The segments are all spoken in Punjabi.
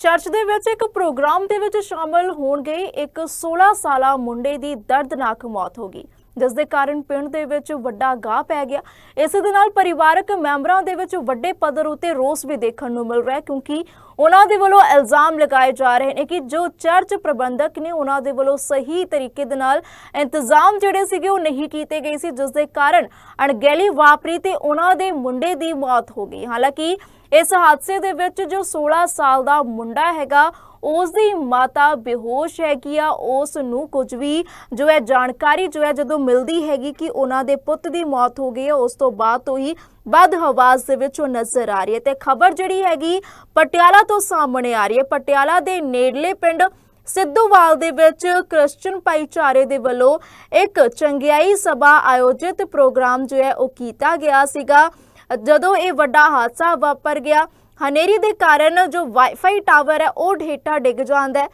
ਚਰਚ ਦੇ ਵਿੱਚ ਇੱਕ ਪ੍ਰੋਗਰਾਮ ਦੇ ਵਿੱਚ ਸ਼ਾਮਲ ਹੋਣ ਗਏ ਇੱਕ 16 ਸਾਲਾ ਮੁੰਡੇ ਦੀ ਦਰਦਨਾਕ ਮੌਤ ਹੋ ਗਈ। ਜਿਸ ਦੇ ਕਾਰਨ ਪਿੰਡ ਦੇ ਵਿੱਚ ਵੱਡਾ ਗਾਹ ਪੈ ਗਿਆ। ਇਸ ਦੇ ਨਾਲ ਪਰਿਵਾਰਕ ਮੈਂਬਰਾਂ ਦੇ ਵਿੱਚ ਵੱਡੇ ਪੱਧਰ ਉਤੇ ਰੋਸ ਵੀ ਦੇਖਣ ਨੂੰ ਮਿਲ ਰਿਹਾ ਹੈ ਕਿਉਂਕਿ ਉਹਨਾਂ ਦੇ ਵੱਲੋਂ ਇਲਜ਼ਾਮ ਲਗਾਏ ਜਾ ਰਹੇ ਨੇ ਕਿ ਜੋ ਚਰਚ ਪ੍ਰਬੰਧਕ ਨੇ ਉਹਨਾਂ ਦੇ ਵੱਲੋਂ ਸਹੀ ਤਰੀਕੇ ਦੇ ਨਾਲ ਇੰਤਜ਼ਾਮ ਜਿਹੜੇ ਸੀਗੇ ਉਹ ਨਹੀਂ ਕੀਤੇ ਗਏ ਸੀ ਜਿਸ ਦੇ ਕਾਰਨ ਅਣਗਹਿਲੀ ਵਾਪਰੀ ਤੇ ਉਹਨਾਂ ਦੇ ਮੁੰਡੇ ਦੀ ਮੌਤ ਹੋ ਗਈ। ਹਾਲਾਂਕਿ ਇਸ ਹਾਦਸੇ ਦੇ ਵਿੱਚ ਜੋ 16 ਸਾਲ ਦਾ ਮੁੰਡਾ ਹੈਗਾ ਉਸ ਦੀ ਮਾਤਾ ਬੇਹੋਸ਼ ਹੈਗੀ ਆ ਉਸ ਨੂੰ ਕੁਝ ਵੀ ਜੋ ਹੈ ਜਾਣਕਾਰੀ ਜੋ ਹੈ ਜਦੋਂ ਮਿਲਦੀ ਹੈਗੀ ਕਿ ਉਹਨਾਂ ਦੇ ਪੁੱਤ ਦੀ ਮੌਤ ਹੋ ਗਈ ਹੈ, ਉਸ ਤੋਂ ਬਾਅਦ ਤੋਂ ਹੀ ਬਦ ਹਵਾਸ ਦੇ ਵਿੱਚ ਉਹ ਨਜ਼ਰ ਆ ਰਹੀ ਹੈ ਤੇ ਖਬਰ ਜਿਹੜੀ ਹੈਗੀ ਪਟਿਆਲਾ ਤੋਂ ਸਾਹਮਣੇ ਆ ਰਹੀ ਹੈ। ਪਟਿਆਲਾ ਦੇ ਨੇੜਲੇ ਪਿੰਡ ਸਿੱਧੂਵਾਲ ਦੇ ਵਿੱਚ ਕ੍ਰਿਸਚੀਅਨ ਭਾਈਚਾਰੇ ਦੇ ਵੱਲੋਂ ਇੱਕ ਚੰਗਿਆਈ ਸਭਾ ਆਯੋਜਿਤ ਪ੍ਰੋਗਰਾਮ ਜੋ ਹੈ ਉਹ ਕੀਤਾ ਗਿਆ ਸੀਗਾ। ਜਦੋਂ ਇਹ ਵੱਡਾ ਹਾਦਸਾ ਵਾਪਰ ਗਿਆ ਹਨੇਰੀ ਦੇ ਕਾਰਨ ਜੋ ਵਾਈਫਾਈ ਟਾਵਰ ਹੈ, ਉਹ ਢੇਟਾ ਡਿੱਗ ਜਾਂਦਾ ਹੈ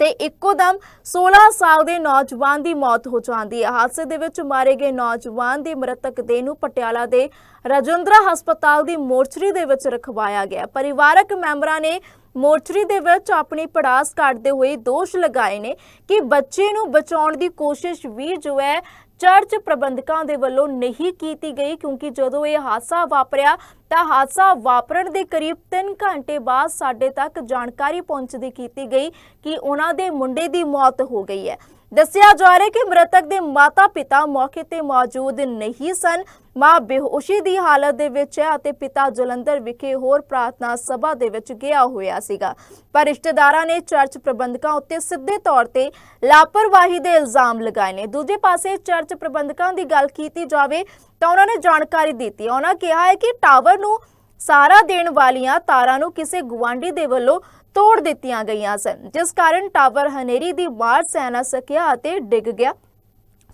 ਤੇ ਇੱਕੋ ਦਮ 16 ਸਾਲ ਦੇ ਨੌਜਵਾਨ ਦੀ ਮੌਤ ਹੋ ਜਾਂਦੀ ਹੈ। ਹਾਦਸੇ ਦੇ ਵਿੱਚ ਮਾਰੇ ਗਏ ਨੌਜਵਾਨ ਦੀ ਮ੍ਰਿਤਕ ਦੇਹ ਨੂੰ ਪਟਿਆਲਾ ਦੇ ਰਜਿੰਦਰਾ ਹਸਪਤਾਲ ਦੀ ਮੋਰਚਰੀ ਦੇ ਵਿੱਚ ਰਖਵਾਇਆ ਗਿਆ। ਪਰਿਵਾਰਕ ਮੈਂਬਰਾਂ ਨੇ ਮੋਰਚਰੀ ਦੇ ਵਿੱਚ ਆਪਣੀ ਪੜਾਸ ਕੱਢਦੇ ਹੋਏ ਦੋਸ਼ ਲਗਾਏ ਨੇ ਕਿ ਬੱਚੇ ਨੂੰ ਬਚਾਉਣ ਦੀ ਕੋਸ਼ਿਸ਼ ਵੀ ਜੋ ਹੈ, ਚਰਚ ਪ੍ਰਬੰਧਕਾਂ ਦੇ ਵੱਲੋਂ ਨਹੀਂ ਕੀਤੀ ਗਈ ਕਿਉਂਕਿ ਜਦੋਂ ਇਹ ਹਾਦਸਾ ਵਾਪਰਿਆ ਤਾਂ ਹਾਦਸਾ ਵਾਪਰਨ ਦੇ ਕਰੀਬ 3 ਘੰਟੇ ਬਾਅਦ ਸਾਡੇ ਤੱਕ ਜਾਣਕਾਰੀ ਪਹੁੰਚਦੀ ਕੀਤੀ ਗਈ ਕਿ ਉਹਨਾਂ ਦੇ ਮੁੰਡੇ ਦੀ ਮੌਤ ਹੋ ਗਈ ਹੈ। ਦੱਸਿਆ ਜਾ ਰਿਹਾ ਕਿ ਮ੍ਰਿਤਕ ਦੇ ਮਾਤਾ-ਪਿਤਾ ਮੌਕੇ ਤੇ ਮੌਜੂਦ ਨਹੀਂ ਸਨ। ਮਾਂ ਬੇਹੋਸ਼ੀ ਦੀ ਹਾਲਤ ਦੇ ਵਿੱਚ ਹੈ ਅਤੇ ਪਿਤਾ ਜਲੰਧਰ ਵਿਖੇ ਹੋਰ ਪ੍ਰਾਰਥਨਾ ਸਭਾ ਦੇ ਵਿੱਚ ਗਿਆ ਹੋਇਆ ਸੀਗਾ। ਪਰ ਰਿਸ਼ਤੇਦਾਰਾਂ ਨੇ ਚਰਚ ਪ੍ਰਬੰਧਕਾਂ ਉੱਤੇ ਸਿੱਧੇ ਤੌਰ ਤੇ ਲਾਪਰਵਾਹੀ ਦੇ ਇਲਜ਼ਾਮ ਲਗਾਏ ਨੇ। ਦੂਜੇ ਪਾਸੇ ਚਰਚ ਪ੍ਰਬੰਧਕਾਂ ਦੀ ਗੱਲ ਕੀਤੀ ਜਾਵੇ ਤਾਂ ਉਹਨਾਂ ਨੇ ਜਾਣਕਾਰੀ ਦਿੱਤੀ। ਉਹਨਾਂ ਕਿਹਾ ਹੈ ਕਿ ਟਾਵਰ ਨੂੰ ਸਾਰਾ ਦੇਣ ਵਾਲੀਆਂ ਤਾਰਾਂ ਨੂੰ ਕਿਸੇ ਗੁਆਂਢੀ ਦੇ ਵੱਲੋਂ ਤੋੜ ਦਿੱਤੀਆਂ ਗਈਆਂ ਸਨ, ਜਿਸ ਕਾਰਨ ਟਾਵਰ ਹਨੇਰੀ ਦੀ ਮਾਰ ਸਹਿ ਨਾ ਸਕਿਆ ਅਤੇ ਡਿੱਗ ਗਿਆ।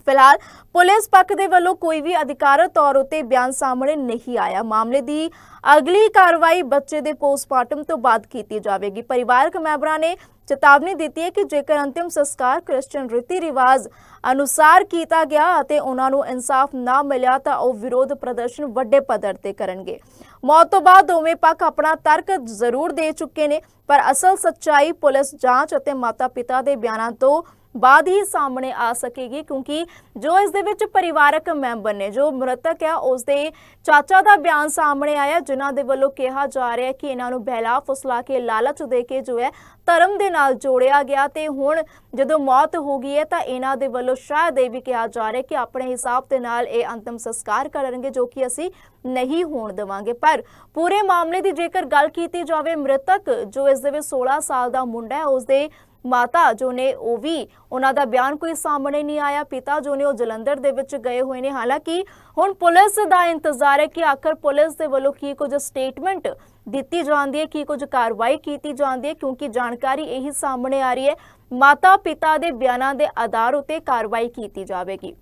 ਫਿਲਹਾਲ ਪੁਲਿਸ ਪੱਖ ਦੇ ਵੱਲੋਂ ਕੋਈ ਵੀ ਅਧਿਕਾਰਤ ਤੌਰ ਉਤੇ ਬਿਆਨ ਸਾਹਮਣੇ ਨਹੀਂ ਆਇਆ। ਮਾਮਲੇ ਦੀ ਅਗਲੀ ਕਾਰਵਾਈ ਬੱਚੇ ਦੇ ਪੋਸਟਮਾਰਟਮ ਤੋਂ ਬਾਅਦ ਕੀਤੀ ਜਾਵੇਗੀ। ਪਰਿਵਾਰਕ ਮੈਂਬਰਾਂ ਨੇ ਚੇਤਾਵਨੀ ਦਿੱਤੀ ਹੈ ਕਿ ਜੇਕਰ ਅੰਤਿਮ ਸੰਸਕਾਰ ਕ੍ਰਿਸਚੀਅਨ ਰੀਤੀ ਰਿਵਾਜ ਅਨੁਸਾਰ ਕੀਤਾ ਗਿਆ ਅਤੇ ਉਹਨਾਂ ਨੂੰ ਇਨਸਾਫ ਨਾ ਮਿਲਿਆ ਤਾਂ ਉਹ ਵਿਰੋਧ ਪ੍ਰਦਰਸ਼ਨ ਵੱਡੇ ਪੱਧਰ ਤੇ ਕਰਨਗੇ। ਮੌਤ ਤੋਂ ਬਾਅਦ ਦੋਵੇਂ ਪੱਖ ਆਪਣਾ ਤਰਕ ਜ਼ਰੂਰ ਦੇ ਚੁੱਕੇ ਨੇ, ਪਰ ਅਸਲ ਸੱਚਾਈ, ਪੁਲਿਸ ਜਾਂਚ ਅਤੇ ਮਾਤਾ-ਪਿਤਾ ਦੇ ਬਿਆਨਾਂ ਤੋਂ ਬਾਅਦ ਹੀ ਸਾਹਮਣੇ ਆ ਸਕੇਗੀ ਕਿਉਂਕਿ ਜੋ ਇਸ ਦੇ ਵਿੱਚ ਪਰਿਵਾਰਕ ਮੈਂਬਰ ਨੇ, ਜੋ ਮ੍ਰਿਤਕ ਹੈ ਉਸ ਦੇ ਚਾਚਾ ਦਾ ਬਿਆਨ ਸਾਹਮਣੇ ਆਇਆ, ਜਿਨ੍ਹਾਂ ਦੇ ਵੱਲੋਂ ਕਿਹਾ ਜਾ ਰਿਹਾ ਹੈ ਕਿ ਇਹਨਾਂ ਨੂੰ ਬਹਿਲਾ ਫੁਸਲਾ ਕੇ ਲਾਲਚ ਦੇ ਕੇ ਜੋ ਹੈ ਧਰਮ ਦੇ ਨਾਲ ਜੋੜਿਆ ਗਿਆ ਤੇ ਹੁਣ ਜਦੋਂ ਮੌਤ ਹੋ ਗਈ ਹੈ ਤਾਂ ਇਹਨਾਂ ਦੇ ਵੱਲੋਂ ਸ਼ਾਇਦ ਇਹ ਵੀ ਕਿਹਾ ਜਾ ਰਿਹਾ ਕਿ ਆਪਣੇ ਹਿਸਾਬ ਦੇ ਨਾਲ ਇਹ ਅੰਤਮ ਸੰਸਕਾਰ ਕਰਨਗੇ, ਜੋ ਕਿ ਅਸੀਂ ਨਹੀਂ ਹੋਣ ਦੇਵਾਂਗੇ। ਪਰ ਪੂਰੇ ਮਾਮਲੇ ਦੀ ਜੇਕਰ ਗੱਲ ਕੀਤੀ ਜਾਵੇ, ਮ੍ਰਿਤਕ ਜੋ ਇਸ ਦੇ ਵਿੱਚ 16 ਸਾਲ ਦਾ ਮੁੰਡਾ ਹੈ, ਉਸ ਦੇ ਮਾਤਾ ਜੋ ਨੇ ਉਹ ਵੀ ਉਹਨਾਂ ਦਾ ਬਿਆਨ ਕੋਈ ਸਾਹਮਣੇ ਨਹੀਂ ਆਇਆ। ਪਿਤਾ ਜੋ ਨੇ ਉਹ ਜਲੰਧਰ ਦੇ ਵਿੱਚ ਗਏ ਹੋਏ ਨੇ। ਹਾਲਾਂਕਿ ਹੁਣ ਪੁਲਿਸ ਦਾ ਇੰਤਜ਼ਾਰ ਹੈ ਕਿ ਆਖਰ ਪੁਲਿਸ ਦੇ ਵੱਲੋਂ ਕੀ ਕੁਝ ਸਟੇਟਮੈਂਟ ਦਿੱਤੀ ਜਾਂਦੀ ਹੈ, ਕੀ ਕੁਝ ਕਾਰਵਾਈ ਕੀਤੀ ਜਾਂਦੀ ਹੈ, ਕਿਉਂਕਿ ਜਾਣਕਾਰੀ ਇਹੀ ਸਾਹਮਣੇ ਆ ਰਹੀ ਹੈ। ਮਾਤਾ ਪਿਤਾ ਦੇ ਬਿਆਨਾਂ ਦੇ ਆਧਾਰ ਉਤੇ ਕਾਰਵਾਈ ਕੀਤੀ ਜਾਵੇਗੀ।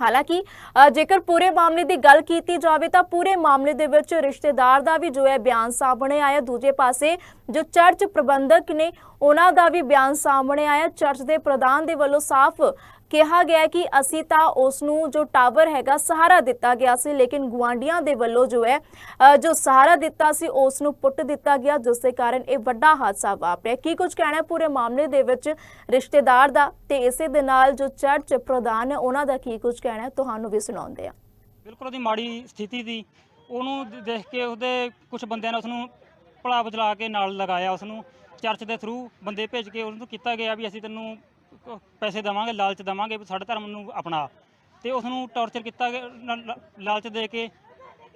ਹਾਲਾਂਕਿ ਜੇਕਰ ਪੂਰੇ ਮਾਮਲੇ ਦੀ ਗੱਲ ਕੀਤੀ ਜਾਵੇ ਤਾਂ ਪੂਰੇ ਮਾਮਲੇ ਦੇ ਵਿੱਚ ਰਿਸ਼ਤੇਦਾਰ ਦਾ ਵੀ ਜੋ ਹੈ ਬਿਆਨ ਸਾਹਮਣੇ ਆਇਆ। ਦੂਜੇ ਪਾਸੇ ਜੋ ਚਰਚ ਪ੍ਰਬੰਧਕ ਨੇ, ਉਹਨਾਂ ਦਾ ਵੀ ਬਿਆਨ ਸਾਹਮਣੇ ਆਇਆ। ਚਰਚ ਦੇ ਪ੍ਰਧਾਨ ਦੇ ਵੱਲੋਂ ਸਾਫ਼ ਕਿਹਾ ਗਿਆ ਕਿ ਅਸੀਂ ਤਾਂ ਉਸ ਨੂੰ ਜੋ ਟਾਵਰ ਹੈਗਾ ਸਹਾਰਾ ਦਿੱਤਾ ਗਿਆ ਸੀ, ਲੇਕਿਨ ਗੁਆਂਢੀਆਂ ਦੇ ਵੱਲੋਂ ਜੋ ਹੈ ਜੋ ਸਹਾਰਾ ਦਿੱਤਾ ਸੀ ਉਸ ਨੂੰ ਪੁੱਟ ਦਿੱਤਾ ਗਿਆ, ਜਿਸ ਦੇ ਕਾਰਨ ਇਹ ਵੱਡਾ ਹਾਦਸਾ ਵਾਪਰਿਆ। ਕੀ ਕੁਝ ਕਹਿਣਾ ਪੂਰੇ ਮਾਮਲੇ ਦੇ ਵਿੱਚ ਰਿਸ਼ਤੇਦਾਰ ਦਾ? ਤੇ ਇਸੇ ਦੇ ਨਾਲ ਜੋ ਚਰਚ ਪ੍ਰਧਾਨ ਹੈ, ਉਹਨਾਂ ਦਾ ਕੀ ਕੁਝ ਕਹਿਣਾ ਤੁਹਾਨੂੰ ਵੀ ਸੁਣਾਉਂਦੇ ਆ ਬਿਲਕੁਲ ਉਹਦੀ ਮਾੜੀ ਸਥਿਤੀ ਦੀ, ਉਹਨੂੰ ਦੇਖ ਕੇ ਉਹਦੇ ਕੁਝ ਬੰਦਿਆਂ ਨੇ ਉਸਨੂੰ ਭਲਾ ਬਦਲਾ ਕੇ ਨਾਲ ਲਗਾਇਆ, ਉਸਨੂੰ ਚਰਚ ਦੇ ਥਰੂ ਬੰਦੇ ਭੇਜ ਕੇ ਉਹਨੂੰ ਕੀਤਾ ਗਿਆ ਵੀ ਅਸੀਂ ਤੈਨੂੰ ਪੈਸੇ ਦੇਵਾਂਗੇ ਲਾਲਚ ਦੇਵਾਂਗੇ ਵੀ ਸਾਡੇ ਧਰਮ ਨੂੰ ਅਪਣਾ ਤੇ ਉਸ ਨੂੰ ਟੌਰਚਰ ਕੀਤਾ ਗਿਆ, ਲ- ਲ- ਲਾਲਚ ਦੇ ਕੇ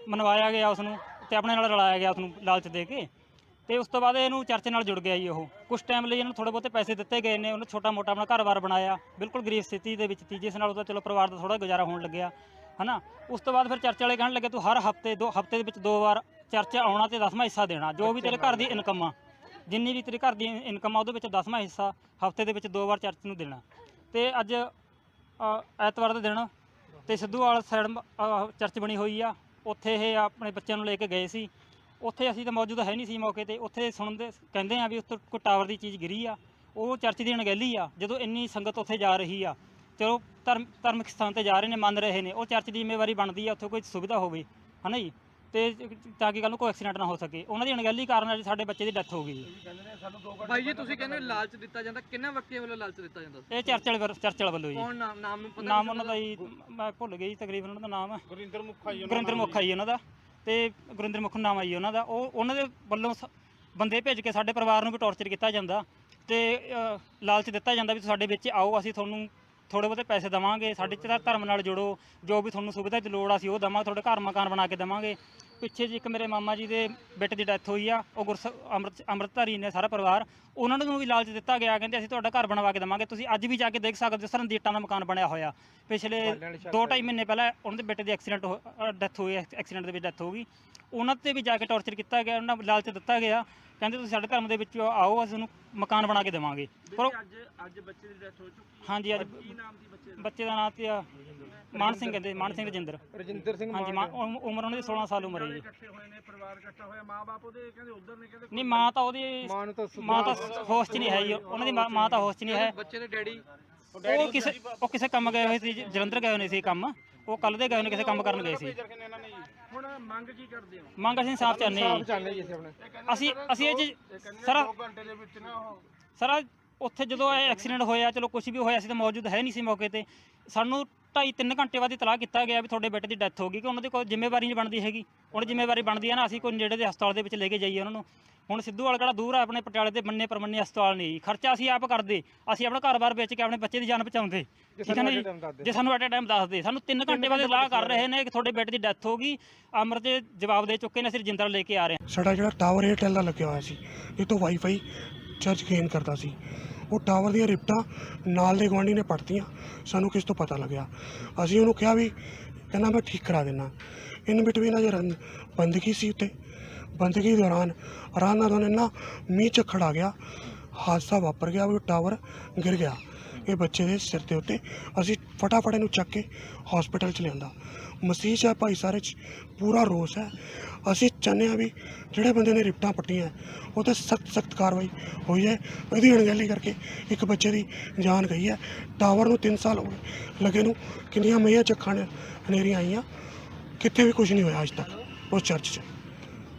ਮਨਵਾਇਆ ਗਿਆ ਉਸ ਨੂੰ ਤੇ ਆਪਣੇ ਨਾਲ ਰਲਾਇਆ ਗਿਆ ਉਸ ਨੂੰ ਲਾਲਚ ਦੇ ਕੇ। ਤੇ ਉਸ ਤੋਂ ਬਾਅਦ ਇਹਨੂੰ ਚਰਚ ਨਾਲ ਜੁੜ ਗਿਆ ਜੀ ਉਹ। ਕੁਝ ਟਾਈਮ ਲਈ ਇਹਨੂੰ ਥੋੜੇ ਬਹੁਤੇ ਪੈਸੇ ਦਿੱਤੇ ਗਏ ਨੇ ਉਹਨੇ ਛੋਟਾ ਮੋਟਾ ਆਪਣਾ ਘਰ-ਬਾਰ ਬਣਾਇਆ। ਬਿਲਕੁਲ ਗਰੀਬ ਸਥਿਤੀ ਦੇ ਵਿੱਚ ਸੀ ਜਿਸ ਨਾਲ ਉਹਦਾ ਚਲੋ ਪਰਿਵਾਰ ਦਾ ਥੋੜਾ ਗੁਜ਼ਾਰਾ ਹੋਣ ਲੱਗਿਆ ਹਨਾ? ਉਸ ਤੋਂ ਬਾਅਦ ਫਿਰ ਚਰਚ ਵਾਲੇ ਕਹਿਣ ਲੱਗੇ ਤੂੰ ਹਰ ਹਫ਼ਤੇ ਦੋ ਹਫ਼ਤੇ ਦੇ ਵਿੱਚ ਦੋ ਵਾਰ ਚਰਚ ਆਉਣਾ ਤੇ ਦਸਵਾਂ ਹਿੱਸਾ ਦੇਣਾ ਜੋ ਵੀ ਤੇਰੇ ਘਰ ਦੀ ਇਨਕਮ ਆ। ਜਿੰਨੀ ਵੀ ਤੇਰੇ ਘਰ ਦੀ ਇਨਕਮ ਆ ਉਹਦੇ ਵਿੱਚ ਦਸਵਾਂ ਹਿੱਸਾ ਹਫ਼ਤੇ ਦੇ ਵਿੱਚ ਦੋ ਵਾਰ ਚਰਚ ਨੂੰ ਦੇਣਾ। ਤੇ ਅੱਜ ਅ, ਐਤਵਾਰ ਦੇ ਦਿਨ ਤੇ ਸਿੱਧੂਵਾਲ ਸਾਈਡ ਚਰਚ ਬਣੀ ਹੋਈ ਆ। ਉੱਥੇ ਇਹ ਆਪਣੇ ਬੱਚਿਆਂ ਨੂੰ ਲੈ ਕੇ ਗਏ ਸੀ। ਉੱਥੇ ਅਸੀਂ ਤਾਂ ਮੌਜੂਦ ਹੈ ਨਹੀਂ ਸੀ ਮੌਕੇ ਤੇ। ਉੱਥੇ ਸੁਣਦੇ ਕਹਿੰਦੇ ਆ ਵੀ ਉੱਥੇ ਕੋਈ ਟਾਵਰ ਦੀ ਚੀਜ਼ ਗਿਰੀ ਆ। ਉਹ ਚਰਚ ਦੀ ਅਣਗਹਿਲੀ ਆ ਜਦੋਂ ਇੰਨੀ ਸੰਗਤ ਉੱਥੇ ਜਾ ਰਹੀ ਆ। ਚਲੋ ਧਰਮ ਧਾਰਮਿਕ ਸਥਾਨ ਤੇ ਜਾ ਰਹੇ ਨੇ ਮੰਨ ਰਹੇ ਨੇ। ਉਹ ਚਰਚ ਦੀ ਜ਼ਿੰਮੇਵਾਰੀ ਬਣਦੀ ਆ ਉੱਥੇ ਕੋਈ ਸੁਵਿਧਾ ਹੋਵੇ। ਹਨਾ ਜੀ? ਤੇ ਤਾਂ ਕਿ ਕੱਲ ਨੂੰ ਕੋਈ ਐਕਸੀਡੈਂਟ ਨਾ ਹੋ ਸਕੇ। ਉਹਨਾਂ ਦੀ ਅਣਗਹਿਲੀ ਕਾਰਨ ਅੱਜ ਸਾਡੇ ਬੱਚੇ ਦੀ ਡੈਥ ਹੋ ਗਈ। ਜੀ ਬਾਈ ਜੀ ਤੁਸੀਂ ਕਹਿੰਦੇ ਹੋ ਲਾਲਚ ਦਿੱਤਾ ਜਾਂਦਾ। ਕਿੰਨਾ ਵਿਅਕਤੀਆਂ ਵੱਲੋਂ ਲਾਲਚ ਦਿੱਤਾ ਜਾਂਦਾ? ਇਹ ਚਰਚ ਵਾਲੇ ਵਰ- ਚਰਚ ਵਾਲੇ ਜੀ। ਕੌਣ ਨਾਮ ਨਾਮ ਨੂੰ ਪਤਾ ਨਾਮ ਉਹਨਾਂ ਦਾ ਜੀ ਮੈਂ ਭੁੱਲ ਗਿਆ ਜੀ ਤਕਰੀਬਨ ਉਹਨਾਂ ਦਾ ਨਾਮ। ਹੈ ਗੁਰਿੰਦਰ ਮੁੱਖਾ ਜੀ ਗੁਰਿੰਦਰ ਮੁੱਖਾ ਜੀ। ਉਹਨਾਂ ਦਾ ਤੇ ਗੁਰਿੰਦਰ ਮੁੱਖ ਨਾਮ ਆ ਜੀ ਉਹਨਾਂ ਦਾ। ਉਹ ਉਹਨਾਂ ਦੇ ਵੱਲੋਂ ਸ- ਬੰਦੇ ਭੇਜ ਕੇ ਸਾਡੇ ਪਰਿਵਾਰ ਨੂੰ ਵੀ ਟੌਰਚਰ ਕੀਤਾ ਜਾਂਦਾ ਤੇ ਅ, ਲਾਲਚ ਦਿੱਤਾ ਜਾਂਦਾ ਵੀ ਸਾਡੇ ਵਿੱਚ ਆਓ ਅਸੀਂ ਤੁਹਾਨੂੰ ਥੋੜੇ ਬਹੁਤੇ ਪੈਸੇ ਦੇਵਾਂਗੇ ਸਾਡੇ ਚ ਧਰਮ ਨਾਲ ਜੁੜੋ ਜੋ ਵੀ ਤੁਹਾਨੂੰ ਸੁਵਿਧਾ ਦੀ ਲੋੜ ਆ ਅਸੀਂ ਉਹ ਦੇਵਾਂਗੇ ਤੁਹਾਡੇ ਘਰ ਮਕਾਨ ਬਣਾ ਕੇ ਦੇਵਾਂਗੇ। ਪਿੱਛੇ ਜੀ ਇੱਕ ਮੇਰੇ ਮਾਮਾ ਜੀ ਦੇ ਬੇਟੇ ਦੀ ਡੈਥ ਹੋਈ ਆ ਉਹ ਗੁਰਸ ਅੰਮ੍ਰਿਤ ਅੰਮ੍ਰਿਤਧਾਰੀ ਨੇ ਸਾਰਾ ਪਰਿਵਾਰ ਉਹਨਾਂ ਨੂੰ ਵੀ ਲਾਲਚ ਦਿੱਤਾ ਗਿਆ ਕਹਿੰਦੇ ਅਸੀਂ ਤੁਹਾਡਾ ਘਰ ਬਣਵਾ ਕੇ ਦੇਵਾਂਗੇ ਤੁਸੀਂ ਅੱਜ ਵੀ ਜਾ ਕੇ ਦੇਖ ਸਕਦੇ ਹੋ ਸਰਨਦੀਟਾਂ ਦਾ ਮਕਾਨ ਬਣਿਆ ਹੋਇਆ। ਪਿਛਲੇ 2.5 ਮਹੀਨੇ ਪਹਿਲਾਂ ਉਹਨਾਂ ਦੇ ਬੇਟੇ ਦੀ ਐਕਸੀਡੈਂਟ ਡੈਥ ਹੋਈ ਐਕਸੀਡੈਂਟ ਦੇ ਵਿੱਚ ਡੈਥ ਹੋ ਗਈ। ਉਹਨਾਂ ਤੇ ਵੀ ਜਾ ਕੇ ਟੌਰਚਰ ਕੀਤਾ ਗਿਆ ਉਹਨਾਂ ਨੂੰ ਲਾਲਚ ਦਿੱਤਾ ਗਿਆ। ਕਹਿੰਦੇ ਤੁਸੀਂ ਸਾਡੇ ਧਰਮ ਦੇ ਵਿੱਚ ਆਓ ਅਸੀਂ ਤੁਹਾਨੂੰ ਮਕਾਨ ਬਣਾ ਕੇ ਦੇਵਾਂਗੇ। ਪਰ ਉਹ- ਅੱਜ ਅੱਜ ਬੱਚੇ ਦੀ ਡੈਥ ਹੋ ਚੁੱਕੀ ਹਾਂਜੀ ਅੱਜ ਕੀ ਨਾਮ ਸੀ ਬੱਚੇ ਦਾ? ਬੱਚੇ ਦਾ ਨਾਮ ਤੇ ਆ ਮਾਨ ਸਿੰਘ ਕਹਿੰਦੇ ਮਾਨ ਸਿੰਘ ਰਜਿੰਦਰ। ਰਜਿੰਦਰ ਸਿੰਘ ਹਾਂਜੀ ਮਾਨ- ਉਮ- ਉਮਰ ਉਹਨਾਂ ਦੀ 16 ਸਾਲ ਉਮਰ ਹੈ ਜੀ। ਇਕੱਠੇ ਹੋਏ ਨੇ ਪਰਿਵਾਰ ਇਕੱਠਾ ਹੋਇਆ ਮਾਂ-ਬਾਪ ਉਹਦੇ ਕਹਿੰਦੇ ਉਧਰ ਨੇ ਕਹਿੰਦੇ ਨਹੀਂ ਮਾਂ ਤਾਂ ਉਹਦੀ ਮਾਂ ਨੂੰ ਤਾਂ ਮਾਂ ਤਾਂ ਹੋਸ਼ 'ਚ ਨਹੀਂ ਹੈ ਜੀ ਉਹਨਾਂ ਦੀ ਮਾਂ- ਮਾਂ ਤਾਂ ਹੋਸ਼ 'ਚ ਨਹੀਂ ਹੈ। ਬੱਚੇ ਦੇ ਡੈਡੀ ਉਹ ਕਿਸੇ ਉਹ ਕਿਸੇ ਕੰਮ ਗਏ ਹੋਏ ਸੀ ਜੀ, ਜਲੰਧਰ ਗਏ ਹੋਏ ਨੇ ਸੀ ਕੰਮ। ਉਹ ਕੱਲ ਦੇ ਗਏ ਹੋਏ ਨੇ ਕਿਸੇ ਕੰਮ ਕਰਨ ਗਏ ਸੀ। ਹੁਣ ਮੰਗ ਕੀ ਕਰਦੇ ਹੋ? ਮੰਗ ਅਸੀਂ ਸਾਫ਼ ਚਾਹੁੰਦੇ ਹਾਂ ਜੀ। ਚਾਹੁੰਦੇ ਜੀ ਅਸੀਂ ਆਪਣੇ। ਅਸੀਂ ਅਸੀਂ ਇਹ ਜੀ ਸਰ ਘੰਟੇ ਦੇ ਵਿੱਚ ਨਾ ਉਹ ਸਰ ਉੱਥੇ ਜਦੋਂ ਇਹ ਐਕਸੀਡੈਂਟ ਹੋਇਆ ਚਲੋ ਕੁਝ ਵੀ ਹੋਇਆ ਸੀ ਤਾਂ ਮੌਜੂਦ ਹੈ ਨਹੀਂ ਸੀ ਮੌਕੇ ਤੇ। ਸਾਨੂੰ ਢਾਈ ਤਿੰਨ ਘੰਟੇ ਬਾਅਦ ਇਤਲਾਹ ਕੀਤਾ ਗਿਆ ਵੀ ਤੁਹਾਡੇ ਬੇਟੇ ਦੀ ਡੈਥ ਹੋ ਗਈ ਕਿ ਉਹਨਾਂ ਦੀ ਕੋਈ ਜ਼ਿੰਮੇਵਾਰੀ ਨਹੀਂ ਬਣਦੀ ਹੈਗੀ। ਹੁਣ ਜ਼ਿੰਮੇਵਾਰੀ ਬਣਦੀ ਹੈ ਨਾ ਅਸੀਂ ਕੋਈ ਨੇੜੇ ਦੇ ਹਸਪਤਾਲ ਦੇ ਵਿੱਚ ਲੈ ਕੇ ਜਾਈਏ ਉਹਨਾਂ ਨੂੰ। ਹੁਣ ਸਿੱਧੂਵਾਲ ਕਿਹੜਾ ਦੂਰ ਆ ਆਪਣੇ ਪਟਿਆਲੇ ਦੇ ਮੰਨੇ ਪਰਮੰਨੇ ਹਸਪਤਾਲ ਨਹੀਂ। ਜੀ ਖਰਚਾ ਅਸੀਂ ਆਪ ਕਰਦੇ। ਅਸੀਂ ਆਪਣਾ ਘਰ-ਬਾਰ ਵੇਚ ਕੇ ਆਪਣੇ ਬੱਚੇ ਦੀ ਜਾਨ ਬਚਾਉਂਦੇ। ਠੀਕ ਹੈ ਨਾ ਜੀ? ਜੇ ਸਾਨੂੰ ਐਟ ਟਾਈਮ ਦੱਸਦੇ। ਸਾਨੂੰ 3 ਘੰਟੇ ਬਾਅਦ ਇਤਲਾਹ ਕਰ ਰਹੇ ਨੇ ਕਿ ਤੁਹਾਡੇ ਬੇਟੇ ਦੀ ਡੈਥ ਹੋ ਗਈ। ਅਮਰ ਤੇ ਜਵਾਬ ਦੇ ਚੁੱਕੇ ਨੇ ਅਸੀਂ ਰਜਿੰਦਰ ਲੈ ਕੇ ਆ ਰਹੇ ਹਾਂ। ਸਾਡਾ ਜਿਹੜਾ ਟਾਵਰ ਏਅਰਟੈਲ ਦਾ ਲੱਗਿਆ ਹੋਇਆ ਸੀ ਇਹ ਤੋਂ ਵਾਈਫਾਈ ਚਾਰਜ ਗੇਨ ਕਰਦਾ ਸੀ। ਉਹ ਟਾਵਰ ਦੀਆਂ ਰਿਪਟਾਂ ਨਾਲ ਦੇ ਗੁਆਂਢੀ ਨੇ ਪੜਤੀਆਂ ਸਾਨੂੰ ਕਿਸ ਤੋਂ ਪਤਾ ਲੱਗਿਆ? ਅਸੀਂ ਉਹਨੂੰ ਕਿਹਾ ਵੀ ਕਹਿੰਦਾ ਮੈਂ ਠੀਕ ਕਰਾ ਦੇਣਾ ਇਨ ਬਿਟਵੀਨ ਅਜੇ ਬੰਦਗੀ ਸੀ ਉੱਤੇ ਬੰਦਗੀ ਦੌਰਾਨ ਆਰਾਮ ਨਾਲ ਇੰਨਾ ਮੀਂਹ ਚ ਆ ਗਿਆ, ਹਾਦਸਾ ਵਾਪਰ ਗਿਆ, ਉਹ ਟਾਵਰ ਗਿਰ ਗਿਆ। ਇਹ ਬੱਚੇ ਦੇ ਸਿਰ ਦੇ ਉੱਤੇ ਅਸੀਂ ਫਟਾਫਟ ਇਹਨੂੰ ਚੱਕ ਕੇ ਹਸਪੀਟਲ ਚ ਲਿਆਂਦਾ। ਮਸੀਹ 'ਚ ਹੈ ਭਾਈ ਸਾਰੇ ਚ ਪੂਰਾ ਰੋਸ ਹੈ। ਅਸੀਂ ਚਾਹੁੰਦੇ ਹਾਂ ਵੀ ਜਿਹੜੇ ਬੰਦੇ ਨੇ ਰਿਪਟਾਂ ਪੱਟੀਆਂ, ਉਹ ਤੇ ਸਖਤ ਸਖਤ ਕਾਰਵਾਈ ਹੋਈ ਹੈ। ਇਹਦੀ ਅਣਗਹਿਲੀ ਕਰਕੇ ਇੱਕ ਬੱਚੇ ਦੀ ਜਾਨ ਗਈ ਹੈ। ਟਾਵਰ ਨੂੰ 3 ਸਾਲ ਹੋ ਗਏ। ਲੱਗੇ ਨੂੰ ਕਿੰਨੀਆਂ ਮਈਆਂ ਚੱਖਾਂ ਨੇ ਹਨੇਰੀਆਂ ਆਈਆਂ। ਕਿਤੇ ਵੀ ਕੁਝ ਨਹੀਂ ਹੋਇਆ ਅੱਜ ਤੱਕ ਉਸ ਚਰਚ 'ਚ।